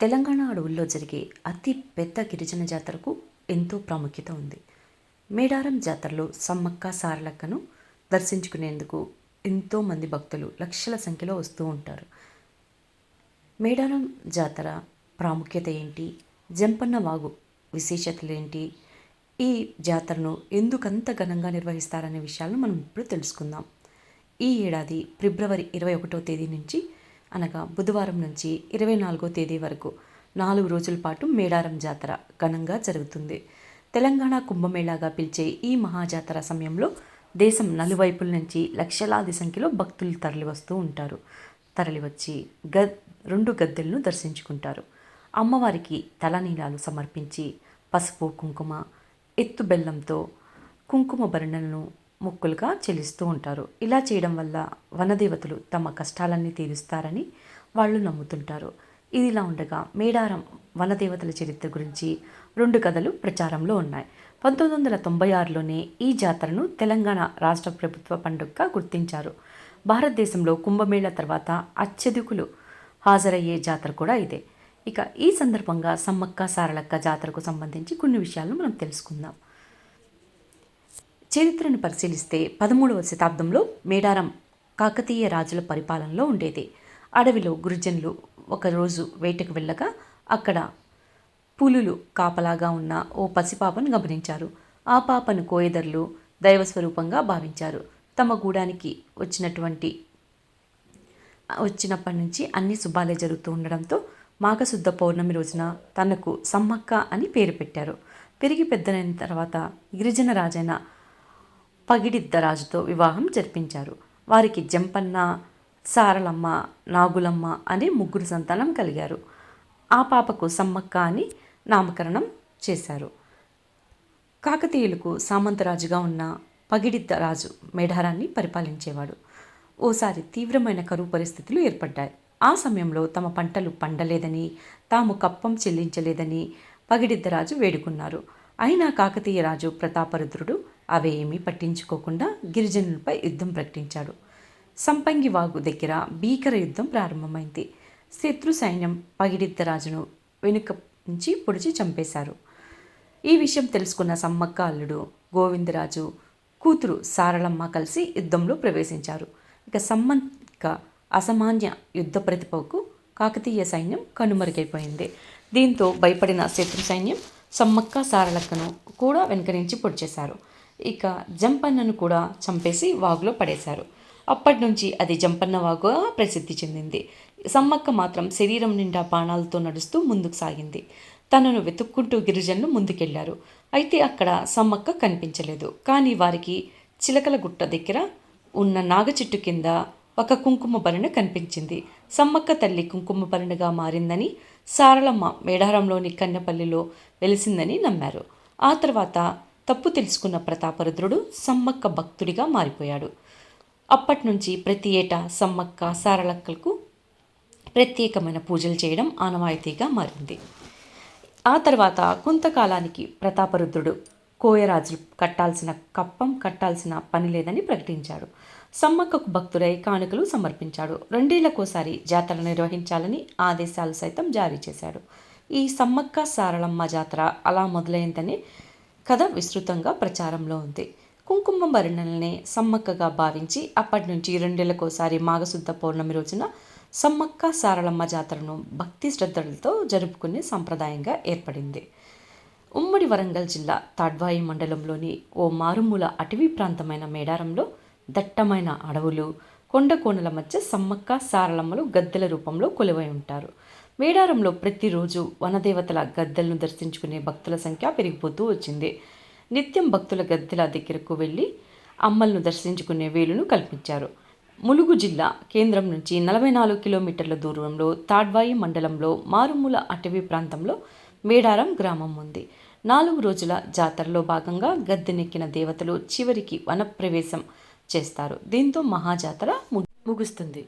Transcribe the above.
తెలంగాణ అడవుల్లో జరిగే అతి పెద్ద గిరిజన జాతరకు ఎంతో ప్రాముఖ్యత ఉంది. మేడారం జాతరలో సమ్మక్క సారలక్కను దర్శించుకునేందుకు ఎంతోమంది భక్తులు లక్షల సంఖ్యలో వస్తూ ఉంటారు. మేడారం జాతర ప్రాముఖ్యత ఏంటి? జంపన్న వాగు విశేషతలు ఏంటి? ఈ జాతరను ఎందుకంత ఘనంగా నిర్వహిస్తారనే విషయాలను మనం ఇప్పుడు తెలుసుకుందాం. ఈ ఏడాది ఫిబ్రవరి ఇరవై ఒకటో తేదీ నుంచి అనగా బుధవారం నుంచి ఇరవై నాలుగో తేదీ వరకు నాలుగు రోజుల పాటు మేడారం జాతర ఘనంగా జరుగుతుంది. తెలంగాణ కుంభమేళాగా పిలిచే ఈ మహాజాతర సమయంలో దేశం నలువైపుల నుంచి లక్షలాది సంఖ్యలో భక్తులు తరలివస్తూ ఉంటారు. తరలివచ్చి గద్ రెండు గద్దెలను దర్శించుకుంటారు. అమ్మవారికి తలనీలాలు సమర్పించి పసుపు కుంకుమ ఎత్తు బెల్లంతో కుంకుమ భరణలను మొక్కులుగా చెల్లిస్తూ ఉంటారు. ఇలా చేయడం వల్ల వనదేవతలు తమ కష్టాలన్నీ తీరుస్తారని వాళ్ళు నమ్ముతుంటారు. ఇదిలా ఉండగా మేడారం వనదేవతల చరిత్ర గురించి రెండు కథలు ప్రచారంలో ఉన్నాయి. పంతొమ్మిది వందల తొంభై ఆరులోనే ఈ జాతరను తెలంగాణ రాష్ట్ర ప్రభుత్వ పండుగగా గుర్తించారు. భారతదేశంలో కుంభమేళ తర్వాత అత్యధికులు హాజరయ్యే జాతర కూడా ఇదే. ఇక ఈ సందర్భంగా సమ్మక్క సారలక్క జాతరకు సంబంధించి కొన్ని విషయాలను మనం తెలుసుకుందాం. చరిత్రను పరిశీలిస్తే పదమూడవ శతాబ్దంలో మేడారం కాకతీయ రాజుల పరిపాలనలో ఉండేది. అడవిలో గురుజనులు ఒకరోజు వేటకు వెళ్ళగా అక్కడ పులులు కాపలాగా ఉన్న ఓ పసిపాపను గమనించారు. ఆ పాపను కోయదర్లు దైవస్వరూపంగా భావించారు. తమ గూడానికి వచ్చినటువంటి వచ్చినప్పటి నుంచి అన్ని శుభాలే జరుగుతూ ఉండడంతో మాఘశుద్ధ పౌర్ణమి రోజున తనకు సమ్మక్క అని పేరు పెట్టారు. పెరిగి పెద్దనైన తర్వాత గిరిజన రాజైన పగిడిద్దరాజుతో వివాహం జరిపించారు. వారికి జంపన్న సారలమ్మ నాగులమ్మ అనే ముగ్గురు సంతానం కలిగారు. ఆ పాపకు సమ్మక్క అని నామకరణం చేశారు. కాకతీయులకు సామంతరాజుగా ఉన్న పగిడిద్ద రాజు మేఢారాన్ని పరిపాలించేవాడు. ఓసారి తీవ్రమైన కరువు పరిస్థితులు ఏర్పడ్డాయి. ఆ సమయంలో తమ పంటలు పండలేదని తాము కప్పం చెల్లించలేదని పగిడిద్దరాజు వేడుకున్నారు. అయినా కాకతీయ రాజు ప్రతాపరుద్రుడు అవేమీ పట్టించుకోకుండా గిరిజనులపై యుద్ధం ప్రకటించాడు. సంపంగి వాగు దగ్గర భీకర యుద్ధం ప్రారంభమైంది. శత్రు సైన్యం పగిడిద్దరాజును వెనుక నుంచి పొడిచి చంపేశారు. ఈ విషయం తెలుసుకున్న సమ్మక్క అల్లుడు గోవిందరాజు కూతురు సారళమ్మ కలిసి యుద్ధంలో ప్రవేశించారు. ఇక సమ్మక్క అసామాన్య యుద్ధ ప్రతిభకు కాకతీయ సైన్యం కనుమరుగైపోయింది. దీంతో భయపడిన శత్రు సైన్యం సమ్మక్క సారలక్కను కూడా వెనుక నుంచి పొడిచేశారు. ఇక జంపన్నను కూడా చంపేసి వాగులో పడేశారు. అప్పటి నుంచి అది జంపన్న వాగుగా ప్రసిద్ధి చెందింది. సమ్మక్క మాత్రం శరీరం నిండా బాణాలతో నడుస్తూ ముందుకు సాగింది. తనను వెతుక్కుంటూ గిరిజనులు ముందుకెళ్ళారు. అయితే అక్కడ సమ్మక్క కనిపించలేదు. కానీ వారికి చిలకల గుట్ట దగ్గర ఉన్న నాగ చెట్టు కింద ఒక కుంకుమ భరణ కనిపించింది. సమ్మక్క తల్లి కుంకుమ భరణగా మారిందని సారళమ్మ మేడారంలోని కన్నెపల్లిలో వెలిసిందని నమ్మారు. ఆ తర్వాత తప్పు తెలుసుకున్న ప్రతాపరుద్రుడు సమ్మక్క భక్తుడిగా మారిపోయాడు. అప్పటి నుంచి ప్రతి ఏటా సమ్మక్క సారలక్కలకు ప్రత్యేకమైన పూజలు చేయడం ఆనవాయితీగా మారింది. ఆ తర్వాత కొంతకాలానికి ప్రతాపరుద్రుడు కోయరాజులు కట్టాల్సిన కప్పం కట్టాల్సిన పని లేదని ప్రకటించాడు. సమ్మక్కకు భక్తుడై కానుకలు సమర్పించాడు. రెండేళ్ళకోసారి జాతర నిర్వహించాలని ఆదేశాలు సైతం జారీ చేశాడు. ఈ సమ్మక్క సారళమ్మ జాతర అలా మొదలైందని కథ విస్తృతంగా ప్రచారంలో ఉంది. కుంకుమ భరణల్ని సమ్మక్కగా భావించి అప్పటి నుంచి రెండేళ్ళకోసారి మాఘశుద్ధ పౌర్ణమి రోజున సమ్మక్క సారళమ్మ జాతరను భక్తి శ్రద్ధలతో జరుపుకునే సంప్రదాయంగా ఏర్పడింది. ఉమ్మడి వరంగల్ జిల్లా తాడ్వాయి మండలంలోని ఓ మారుమూల అటవీ ప్రాంతమైన మేడారంలో దట్టమైన అడవులు కొండ కోణల మధ్య సమ్మక్క సారలమ్మలు గద్దెల రూపంలో కొలువై ఉంటారు. మేడారంలో ప్రతిరోజు వనదేవతల గద్దెలను దర్శించుకునే భక్తుల సంఖ్య పెరిగిపోతూ వచ్చింది. నిత్యం భక్తుల గద్దెల దగ్గరకు వెళ్ళి అమ్మలను దర్శించుకునే వేలును కల్పించారు. ములుగు జిల్లా కేంద్రం నుంచి నలభై నాలుగు కిలోమీటర్ల దూరంలో తాడ్వాయి మండలంలో మారుమూల అటవీ ప్రాంతంలో మేడారం గ్రామం ఉంది. నాలుగు రోజుల జాతరలో భాగంగా గద్దెనెక్కిన దేవతలు చివరికి వనప్రవేశం చేస్తారు. దీంతో మహాజాతర ముగుస్తుంది.